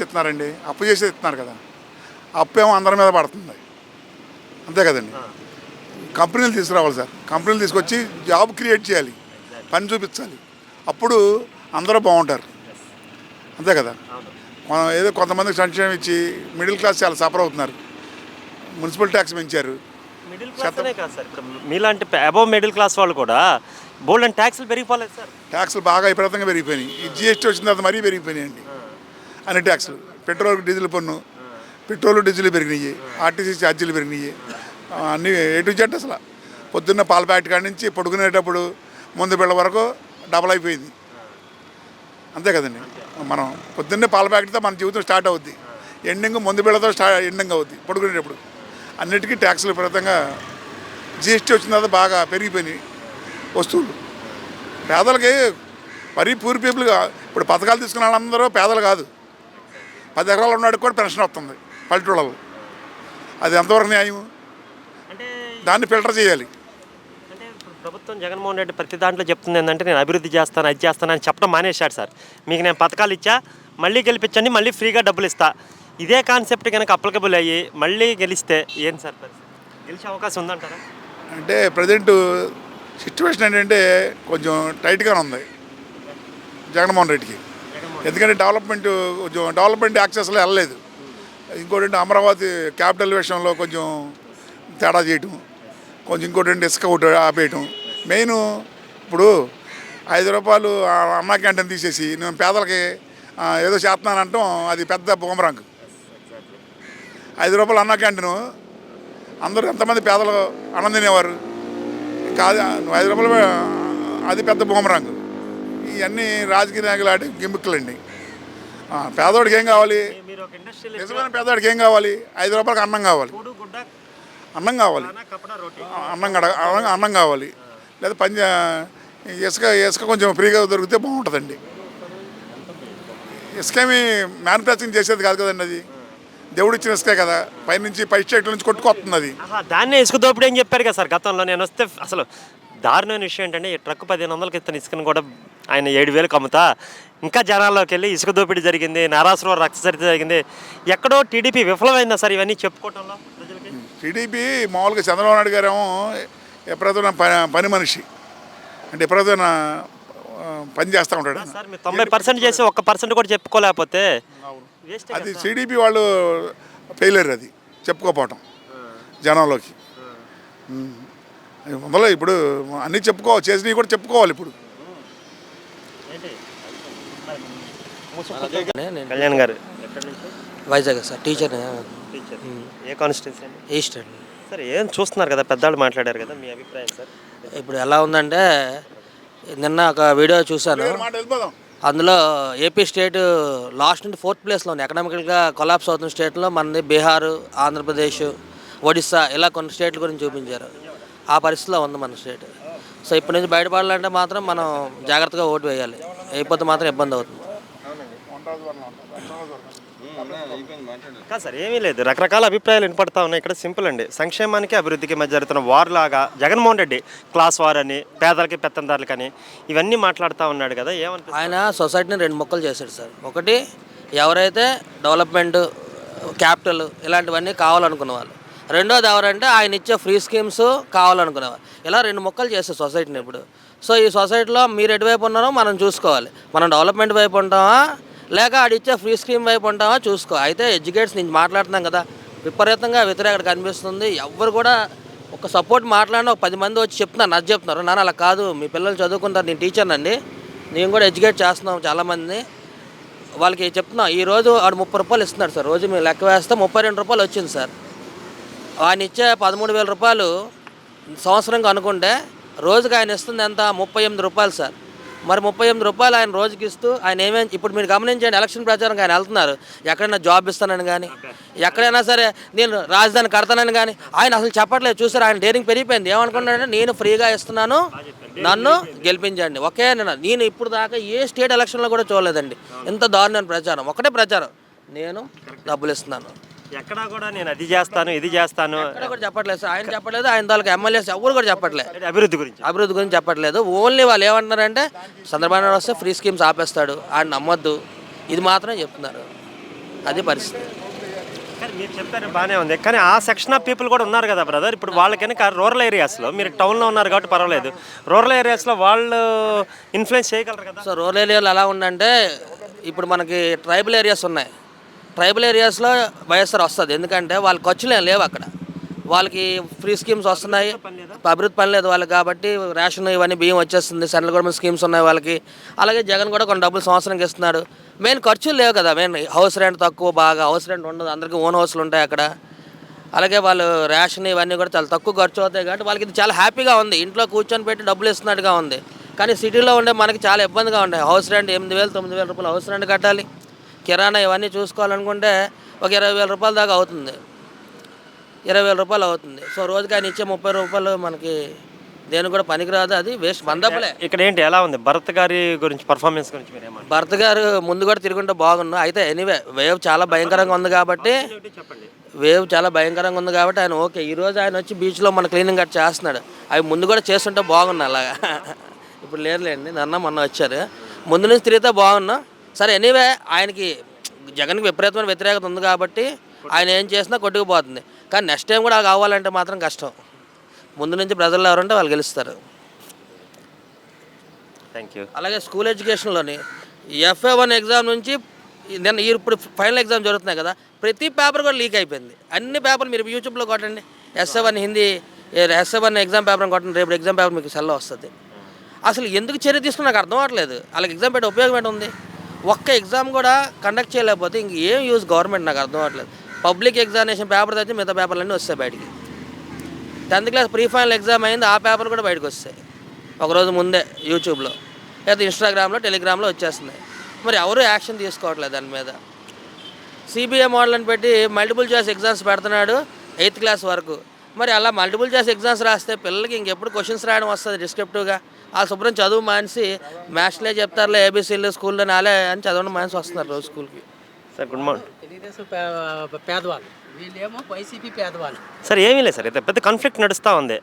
ఇస్తున్నారండి అప్పు చేసి ఇస్తున్నారు కదా. అప్పు ఏమో అందరి మీద పడుతుంది. అంతే కదండి. కంపెనీలు తీసుకురావాలి సార్. కంపెనీలు తీసుకొచ్చి జాబ్ క్రియేట్ చేయాలి. పని చూపించాలి. అప్పుడు అందరూ బాగుంటారు. అంతే కదా. మనం ఏదో కొంతమందికి సంక్షేమం ఇచ్చి మిడిల్ క్లాస్ చాలా సఫర్ అవుతున్నారు. మున్సిపల్ ట్యాక్స్ పెంచారు. మీలాంటి అబవ్ మిడిల్ క్లాస్ వాళ్ళు కూడా బోల్డ్ ట్యాక్స్లు పెరిగిపోలేదు సార్. ట్యాక్సులు బాగా విపరీతంగా పెరిగిపోయినాయి. ఈ జిఎస్టీ వచ్చిన తర్వాత మరీ పెరిగిపోయినాయండి. అన్ని ట్యాక్సులు పెట్రోల్ డీజిల్ పన్ను. పెట్రోల్ డీజిల్ పెరిగినాయి. ఆర్టీసీ ఛార్జీలు పెరిగినాయి. అన్నీ ఏ టు జెడ్ అసలు. పొద్దున్న పాల ప్యాకెట్ కాడి నుంచి పడుకునేటప్పుడు ముందు బిళ్ళ వరకు డబల్ అయిపోయింది. అంతే కదండి. మనం పొద్దున్నే పాల ప్యాకెట్తో మన జీవితం స్టార్ట్ అవుద్ది. ఎండింగ్ ముందు బిళ్ళతో స్టార్ట్ ఎండింగ్ అవుద్ది పడుకునేటప్పుడు. అన్నిటికీ ట్యాక్సులు విపరీతంగా జిఎస్టీ వచ్చిన తర్వాత బాగా పెరిగిపోయినాయి వస్తువులు. పేదలకి మరీ పూర్ పీపుల్గా ఇప్పుడు పథకాలు తీసుకున్న వాళ్ళందరూ పేదలు కాదు. పది ఎకరాలు ఉన్నాడికి కూడా పెన్షన్ వస్తుంది పల్లెటూళ్ళలో. అది ఎంతవరకు న్యాయం అంటే దాన్ని ఫిల్టర్ చేయాలి. ప్రభుత్వం జగన్మోహన్ రెడ్డి ప్రతి దాంట్లో చెప్తుంది ఏంటంటే నేను అభివృద్ధి చేస్తాను అది చేస్తాను అని చెప్పడం మానేశాడు సార్. మీకు నేను పథకాలు ఇచ్చా మళ్ళీ గెలిపించండి మళ్ళీ ఫ్రీగా డబ్బులు ఇస్తా. ఇదే కాన్సెప్ట్ కనుక అప్లికబుల్ అయ్యి మళ్ళీ గెలిస్తే ఏం సార్ గెలిచే అవకాశం ఉందంటారా? అంటే ప్రజెంట్ సిచ్యువేషన్ ఏంటంటే కొంచెం టైట్గానే ఉంది జగన్మోహన్ రెడ్డికి. ఎందుకంటే డెవలప్మెంట్ కొంచెం డెవలప్మెంట్ యాక్సెస్లో వెళ్ళలేదు. ఇంకోటి అమరావతి క్యాపిటల్ విషయంలో కొంచెం తేడా చేయటం కొంచెం ఇంకోటి ఏంటి ఇసుక ఒకటి ఆపేయటం. మెయిన్ ఇప్పుడు ఐదు రూపాయలు అన్నా క్యాంటీన్ తీసేసి నేను పేదలకి ఏదో చేస్తున్నానంటాం అది పెద్ద బూమరాంగ్. ఐదు రూపాయలు అన్నా క్యాంటీను అందరూ ఎంతమంది పేదలు అన్నం తినేవారు కాదు ఐదు రూపాయలు అది పెద్ద బూమరాంగ్. ఇవన్నీ రాజకీయ నాయకులు ఆడే గిమ్మిక్కులండి ఆ, పేదవాడికి ఏం కావాలి? నిజమైన పేదవాడికి ఏం కావాలి? ఐదు రూపాయలకి అన్నం కావాలి. కూడు అన్నం కావాలి. అన్నం గడ అన్నం- కావాలి. లేదా పంజ ఇసుక ఇసుక కొంచెం ఫ్రీగా దొరికితే బాగుంటుందండి. ఇసుక ఏమి మ్యానుఫ్యాక్చరింగ్ చేసేది కాదు కదండి అది. దేవుడు ఇచ్చిన ఇసుకే కదా. పైనుంచి పై స్టేట్ల నుంచి కొట్టుకొస్తుంది అది. దాన్నే ఇసుక దోపిడీ అని చెప్పారు కదా సార్ గతంలో. నేను వస్తే అసలు దారుణమైన విషయం ఏంటంటే ఈ ట్రక్ పదిహేను వందలకి ఇస్తున్న ఇసుకను కూడా ఆయన ఏడు వేలకు అమ్ముతా ఇంకా జనాల్లోకి వెళ్ళి ఇసుక దోపిడీ జరిగింది నారాసురం రక్తచరిత జరిగింది. ఎక్కడో టీడీపీ విఫలమైందా సార్ ఇవన్నీ చెప్పుకోవటంలో ప్రజలకి? టీడీపీ మామూలుగా చంద్రబాబు నాయుడు గారేమో ఎప్పుడైతే పని మనిషి. అంటే ఎప్పుడైతే పని చేస్తూ ఉంటాడు. ఆయన. సార్ మీరు తొంభై పర్సెంట్ చేసి ఒక్క పర్సెంట్ కూడా చెప్పుకోలేకపోతే అది టీడీపీ వాళ్ళు ఫెయిలియర్ అది చెప్పుకోపోవటం జనంలోకి. ఉమ్. అది మొదలు ఇప్పుడు అన్నీ చెప్పుకోవాలి చేసినవి కూడా చెప్పుకోవాలి ఇప్పుడు. కళ్యాణ్ గారు. Vizag sir teacher teacher. ఏ కాన్స్టిట్యూన్సీ అండి? ఈస్ట్ అండి సార్ ఏం చూస్తున్నారు కదా పెద్దవాళ్ళు మాట్లాడారు కదా మీ అభిప్రాయం సార్? ఇప్పుడు ఎలా ఉందంటే నిన్న ఒక వీడియో చూశాను. అందులో ఏపీ స్టేట్ లాస్ట్ నుండి ఫోర్త్ ప్లేస్లో ఉంది. ఎకనామికల్గా కొలాప్స్ అవుతున్న స్టేట్లో మనది బీహార్ ఆంధ్రప్రదేశ్ ఒడిస్సా ఇలా కొన్ని స్టేట్ల గురించి చూపించారు. ఆ పరిస్థితిలో ఉంది మన స్టేట్. సో ఇప్పటి నుంచి బయటపడాలంటే మాత్రం మనం జాగ్రత్తగా ఓటు వేయాలి. అయిపోతే మాత్రం ఇబ్బంది అవుతుంది. కాదు సార్ ఏమీ లేదు. రకరకాల అభిప్రాయాలు వినపడతా ఉన్నాయి. ఇక్కడ సింపుల్ అండి. సంక్షేమానికి అభివృద్ధికి మధ్య జరుగుతున్న వార్ లాగా జగన్మోహన్ రెడ్డి క్లాస్ వార్ అని పేదలకి పెత్తందారులకని ఇవన్నీ మాట్లాడుతూ ఉన్నాడు కదా ఏమనిపిస్తుంది? ఆయన సొసైటీని రెండు మొక్కలు చేశాడు సార్. ఒకటి ఎవరైతే డెవలప్మెంట్ క్యాపిటల్ ఇలాంటివన్నీ కావాలనుకున్న వాళ్ళు రెండోది ఎవరంటే ఆయన ఇచ్చే ఫ్రీ స్కీమ్స్ కావాలనుకునేవారు. ఇలా రెండు మొక్కలు చేస్తారు సొసైటీని ఇప్పుడు. సో ఈ సొసైటీలో మీరు ఎటువైపు ఉన్నారో మనం చూసుకోవాలి. మనం డెవలప్మెంట్ వైపు ఉంటామా? లేక ఆడిచ్చే ఫ్రీ స్కీమ్ వైపు ఉంటామా? చూసుకో అయితే ఎడ్యుకేట్స్ నుంచి మాట్లాడుతున్నాం కదా. విపరీతంగా వ్యతిరేకత కనిపిస్తుంది. ఎవ్వరు కూడా ఒక సపోర్ట్ మాట్లాడిన ఒక పది మంది వచ్చి చెప్తున్నారు. నచ్చ చెప్తున్నారు. నాన్న అలా కాదు. మీ పిల్లలు చదువుకుంటారు. నేను టీచర్నండి నేను కూడా ఎడ్యుకేట్ చేస్తున్నాం చాలామందిని. వాళ్ళకి చెప్తున్నా. ఈరోజు ఆడు ముప్పై రూపాయలు ఇస్తున్నాడు సార్. రోజు మేము లెక్క వేస్తే ముప్పై రెండు రూపాయలు వచ్చింది సార్. ఆయన ఇచ్చే పదమూడు వేల రూపాయలు సంవత్సరంగా అనుకుంటే రోజుకి ఆయన ఇస్తుంది ఎంత? ముప్పై ఎనిమిది రూపాయలు సార్. మరి ముప్పై ఎనిమిది రూపాయలు ఆయన రోజుకి ఇస్తూ ఆయన ఏమేమి ఇప్పుడు మీరు గమనించండి ఎలక్షన్ ప్రచారం ఆయన వెళ్తున్నారు. ఎక్కడైనా జాబ్ ఇస్తానని కానీ ఎక్కడైనా సరే నేను రాజధాని కడతానని కానీ ఆయన అసలు చెప్పట్లేదు. చూసారు ఆయన డేరింగ్ పెరిగిపోయింది. ఏమనుకున్నాడంటే నేను ఫ్రీగా ఇస్తున్నాను నన్ను గెలిపించండి. ఒకే నేను నేను ఇప్పుడు దాకా ఏ స్టేట్ ఎలక్షన్లో కూడా చూడలేదండి. ఇంత దారుణమైన ప్రచారం. ఒకటే ప్రచారం. నేను డబ్బులు ఇస్తున్నాను. ఎక్కడా కూడా నేను అది చేస్తాను ఇది చేస్తాను. ఎక్కడ కూడా చెప్పట్లేదు సార్. ఆయన చెప్పట్లేదు ఆయన తాలూకు ఎమ్మెల్యేస్ ఎవరు కూడా చెప్పట్లేదు. అంటే అభివృద్ధి గురించి. అభివృద్ధి గురించి చెప్పట్లేదు. ఓన్లీ వాళ్ళు ఏమంటున్నారంటే చంద్రబాబు నాయుడు వస్తే ఫ్రీ స్కీమ్స్ ఆపేస్తాడు ఆయన నమ్మొద్దు. ఇది మాత్రమే చెప్తున్నారు. అది పరిస్థితి. కానీ మీరు చెప్పారు బాగానే ఉంది. కానీ ఆ సెక్షన్ ఆఫ్ పీపుల్ కూడా ఉన్నారు కదా బ్రదర్. ఇప్పుడు వాళ్ళకని రూరల్ ఏరియాస్లో మీరు టౌన్లో ఉన్నారు కాబట్టి పర్వాలేదు. రూరల్ ఏరియాస్లో వాళ్ళు ఇన్ఫ్లుయెన్స్ చేయగలరు కదా? సో రూరల్ ఏరియాలో ఎలా ఉందంటే ఇప్పుడు మనకి ట్రైబల్ ఏరియాస్ ఉన్నాయి. ట్రైబల్ ఏరియాస్లో వైఎస్ఆర్ వస్తుంది. ఎందుకంటే వాళ్ళ ఖర్చులు లేవు అక్కడ. వాళ్ళకి ఫ్రీ స్కీమ్స్ వస్తున్నాయి. అభివృద్ధి పని లేదు వాళ్ళకి కాబట్టి రేషన్ ఇవన్నీ బియ్యం వచ్చేస్తుంది. సెంట్రల్ గవర్నమెంట్ స్కీమ్స్ ఉన్నాయి వాళ్ళకి. అలాగే జగన్ కూడా కొన్ని డబ్బులు సంవత్సరానికి ఇస్తున్నాడు. మెయిన్ ఖర్చులు లేవు కదా. మెయిన్ హౌస్ రెంట్ తక్కువ బాగా. హౌస్ రెంట్ ఉండదు. అందరికీ ఓన్ హౌస్లు ఉంటాయి అక్కడ. అలాగే వాళ్ళు రేషన్ ఇవన్నీ కూడా చాలా తక్కువ ఖర్చు అవుతాయి కాబట్టి వాళ్ళకి ఇది చాలా హ్యాపీగా ఉంది. ఇంట్లో కూర్చొని పెట్టి డబ్బులు ఇస్తున్నట్టుగా ఉంది. కానీ సిటీలో ఉండే మనకి చాలా ఇబ్బందిగా ఉండే. హౌస్ రెంట్ ఎనిమిది వేలు తొమ్మిది వేల రూపాయలు హౌస్ రెంట్ కట్టాలి. కిరాణా ఇవన్నీ చూసుకోవాలనుకుంటే ఒక ఇరవై వేల రూపాయల దాకా అవుతుంది. ఇరవై వేల రూపాయలు అవుతుంది. సో రోజుకి ఆయన ఇచ్చే ముప్పై రూపాయలు మనకి దేనికి కూడా పనికిరాదు. అది వేస్ట్ డబ్బులే ఇక్కడ ఏంటి ఎలా ఉంది? భరత్ గారి గురించి పర్ఫార్మెన్స్ గురించి మీరు ఏమంటారు? భర్త గారు ముందు కూడా తిరుగుంటే బాగున్నా అయితే ఎనీవే వేవ్ చాలా భయంకరంగా ఉంది కాబట్టి చెప్పండి. వేవ్ చాలా భయంకరంగా ఉంది కాబట్టి ఆయన ఓకే. ఈ రోజు ఆయన వచ్చి బీచ్లో మన క్లీనింగ్ కట్ చేస్తున్నాడు. అవి ముందు కూడా చేస్తుంటే బాగున్నా అలాగా. ఇప్పుడు లేరులేండి నన్న మొన్న వచ్చారు. ముందు నుంచి తిరిగితే బాగున్నా. సరే ఎనీవే ఆయనకి జగన్కి విపరీతమైన వ్యతిరేకత ఉంది కాబట్టి ఆయన ఏం చేసినా కొట్టుకుపోతుంది. కానీ నెక్స్ట్ టైం కూడా కావాలంటే మాత్రం కష్టం. ముందు నుంచి ప్రజల్లో ఎవరుంటే వాళ్ళు గెలుస్తారు. థ్యాంక్ యూ అలాగే స్కూల్ ఎడ్యుకేషన్లోని ఎఫ్ఏ వన్ ఎగ్జామ్ నుంచి నేను ఇప్పుడు ఫైనల్ ఎగ్జామ్ జరుగుతున్నాయి కదా ప్రతి పేపర్ కూడా లీక్ అయిపోయింది. అన్ని పేపర్లు మీరు యూట్యూబ్లో కొట్టండి. SA one Hindi SA one exam paper కొట్టండి. రేపు ఎగ్జామ్ పేపర్ మీకు సెల్లో వస్తుంది. అసలు ఎందుకు చర్య తీసుకుని నాకు అర్థం అవ్వట్లేదు వాళ్ళకి ఎగ్జామ్ పెట్టి ఉపయోగం ఏంటి ఉంది? ఒక్క ఎగ్జామ్ కూడా కండక్ట్ చేయలేకపోతే ఇంక ఏం యూజ్ గవర్నమెంట్ నాకు అర్థం అవ్వట్లేదు. పబ్లిక్ ఎగ్జామినేషన్ పేపర్ తెచ్చి మిగతా పేపర్లన్నీ వస్తాయి బయటికి. Tenth class pre final exam అయింది ఆ పేపర్ కూడా బయటకు వస్తాయి. ఒకరోజు ముందే యూట్యూబ్లో లేదా ఇన్స్టాగ్రామ్లో టెలిగ్రామ్లో వచ్చేస్తున్నాయి. మరి ఎవరు యాక్షన్ తీసుకోవట్లేదు దాని మీద? సిబిఐ మోడల్ని పెట్టి మల్టిపుల్ చాయిస్ ఎగ్జామ్స్ పెడుతున్నాడు ఎయిత్ క్లాస్ వరకు. మరి అలా మల్టిపుల్ చాయిస్ ఎగ్జామ్స్ రాస్తే పిల్లలకి ఇంకెప్పుడు క్వశ్చన్స్ రాయడం వస్తుంది డిస్క్రిప్టివ్గా ఆ శుభ్రం చదువు మానేసి మ్యాథ్స్లే చెప్తారులే ఏబీసీలు స్కూల్లో నాలే అని చదవడం మానేసి వస్తున్నారు రోజు స్కూల్కి సార్ గుడ్ మార్నింగ్. తెలుగుదేశం పేదవాళ్ళు. వీళ్ళేమో వైసీపీ పేదవాళ్ళు. సార్ ఏమీ లేదు సార్ అయితే పెద్ద కాన్ఫ్లిక్ట్ నడుస్తూ ఉంది.